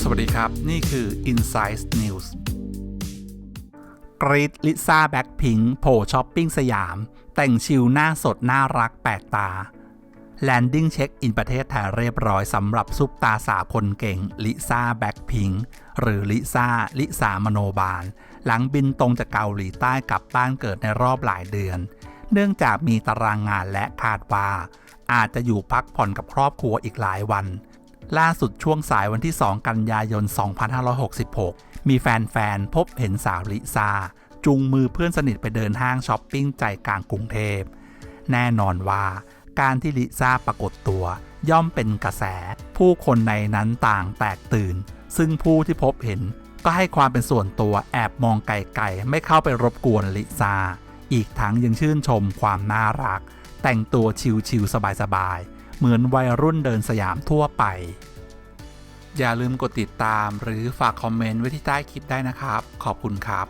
สวัสดีครับ นี่คือ Insight News กรีดลิซ่าแบ็คพิงโผล่ช้อปปิ้งสยาม แต่งชิลหน้าสดน่ารักแปลกตา แลนดิ้งเช็คอินประเทศไทยเรียบร้อยสำหรับซุปตาสาวคนเก่งลิซ่าแบ็คพิงหรือลิซ่า ลิสามโนบาล หลังบินตรงจากเกาหลีใต้กลับบ้านเกิดในรอบหลายเดือน เนื่องจากมีตารางงานและคาดว่าอาจจะอยู่พักผ่อนกับครอบครัวอีกหลายวัน ล่าสุดช่วงสายวันที่ 2 กันยายน 2566 มีแฟนๆ พบเห็นสาวลิซ่าจูงมือเพื่อนสนิทไปเดินห้างช้อปปิ้งใจกลางกรุงเทพ แน่นอนว่าการที่ลิซ่าปรากฏตัวย่อมเป็นกระแส ผู้คนในนั้นต่างแตกตื่น ซึ่งผู้ที่พบเห็นก็ให้ความเป็นส่วนตัวแอบมองไกลๆ ไม่เข้าไปรบกวนลิซ่า อีกทั้งยังชื่นชมความน่ารัก แต่งตัวชิลๆสบายๆ เหมือนวัยรุ่นเดินสยามทั่วไป อย่าลืมกดติดตามหรือฝากคอมเมนต์ไว้ที่ใต้คลิปได้นะครับ ขอบคุณครับ